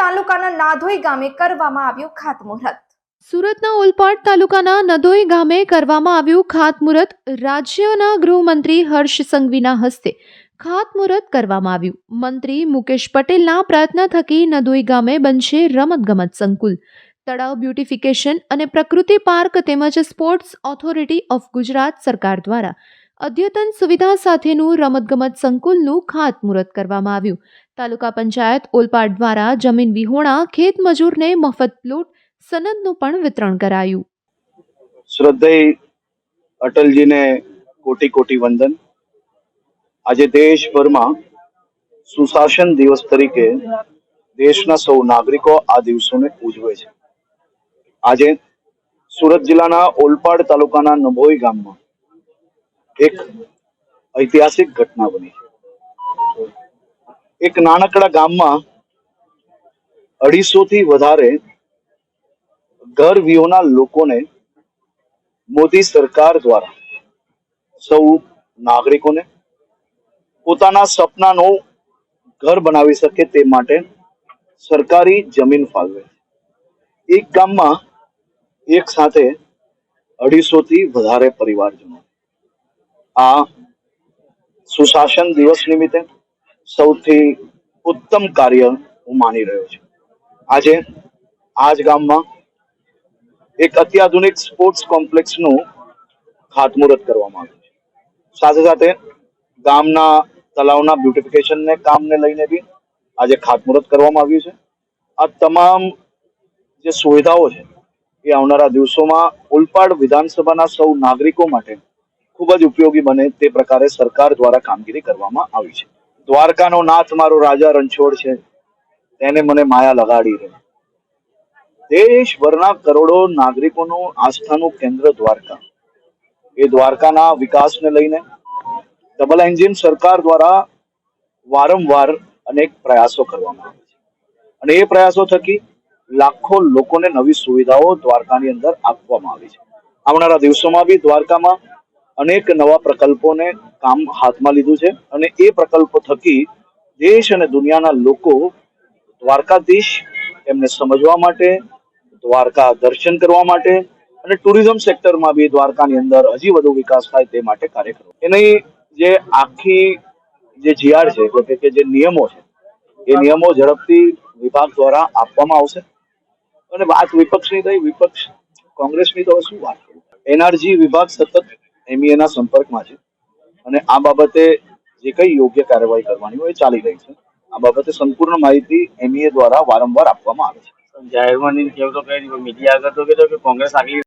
તાલુકાના નાધોઈ ગામે કરવામાં આવ્યું ખાતમુહૂર્ત. સુરતના ઓલપાડ તાલુકાના નદોઈ ગામે કરવામાં આવ્યું ખાતમુહૂર્ત. રાજ્યના ગૃહમંત્રી હર્ષ સંઘવીના હસ્તે ખાતમુહૂર્ત કરવામાં આવ્યું. મંત્રી મુકેશ પટેલના પ્રયત્ન થકી નદોઈ ગામે બનશે રમતગમત સંકુલ. તળાવ બ્યુટિફિકેશન અને પ્રકૃતિ પાર્ક તેમજ સ્પોર્ટ્સ ઓથોરિટી ઓફ ગુજરાત સરકાર દ્વારા અદ્યતન સુવિધા સાથેનું રમતગમત સંકુલનું ખાતમુહૂર્ત કરવામાં આવ્યું. તાલુકા પંચાયત ઓલપાડ દ્વારા જમીન વિહોણા, ખેત મજૂરને મફત પ્લોટ, સનદનું પણ વિતરણ કરાયું. શ્રદ્ધેય અટલજીને કોટી કોટી વંદન. આજે દેશભરમાં સુશાસન દિવસ તરીકે દેશના સૌ નાગરિકો આ દિવસોને ઉજવે છે. આજે સુરત જિલ્લાના ઓલપાડ તાલુકાના નભોઈ ગામમાં એક ઐતિહાસિક ઘટના બની એક નાનકડા ગામમાં અઢીસો થી વધારે ઘર વિહોના લોકોને મોદી સરકાર દ્વારા સૌ નાગરિકોને પોતાના સપનાનો ઘર બનાવી શકે તે માટે સરકારી જમીન ફાળવે એક ગામમાં એક સાથે અઢીસો થી વધારે પરિવારજનો આ સુશાસન દિવસ નિમિત્તે સૌથી ઉત્તમ કાર્ય હું માની રહ્યો છું. આજે આજ ગામમાં એક અત્યાધુનિક સ્પોર્ટ્સ કોમ્પ્લેક્સનું ખાતમુહૂર્ત કરવામાં આવ્યું છે. સાથે સાથે ગામના તલાવના બ્યુટિફિકેશનને કામને લઈને બી આજે ખાતમુહૂર્ત કરવામાં આવ્યું છે. આ તમામ જે સુવિધાઓ છે એ આવનારા દિવસોમાં ઉલપાડ વિધાનસભાના સૌ નાગરિકો માટે ખૂબ જ ઉપયોગી બને તે પ્રકારે સરકાર દ્વારા કામગીરી કરવામાં આવી છે. દ્વારકાનો નાથ મારો રાજા રણછોડ છે. તેને મને માયા લગાડી રહે દેશભરના કરોડો નાગરિકોનું આસ્થાનું કેન્દ્ર દ્વારકા. એ દ્વારકાના વિકાસને લઈને ડબલ એન્જિન સરકાર દ્વારા વારંવાર અનેક પ્રયાસો કરવામાં આવે છે. અને એ પ્રયાસો થકી લાખો લોકોને નવી સુવિધાઓ દ્વારકાની અંદર આપવામાં આવી છે. આવનારા દિવસોમાં બી દ્વારકામાં અનેક નવા પ્રકલ્પોને કામ હાથમાં લીધું છે અને એ પ્રકલ્પો થકી દેશ અને દુનિયાના લોકો દ્વારકાધીશ એમને સમજવા માટે, દ્વારકા દર્શન કરવા માટે અને ટુરિઝમ સેક્ટરમાં બી દ્વારકાની અંદર હજી વધુ વિકાસ થાય તે માટે કાર્ય કરવો એની જે આખી જે જીઆર છે, એટલે કે- જે નિયમો છે, એ નિયમો ઝડપથી વિભાગ દ્વારા આપવામાં આવશે. અને વાત વિપક્ષની થઈ, વિપક્ષ કોંગ્રેસની તો શું વાત કરું? એનઆરજી વિભાગ સતત MEA ના સંપર્કમાં છે. અને આ બાબતે જે કઈ યોગ્ય કાર્યવાહી કરવાની હોય એ ચાલી રહી છે. આ બાબતે સંપૂર્ણ માહિતી એમઈએ દ્વારા વારંવાર આપવામાં આવે છે. જાહેરમાં નહીં કહેવું તો કઈ મીડિયા આગળ તો કહેતો કે કોંગ્રેસ આગલી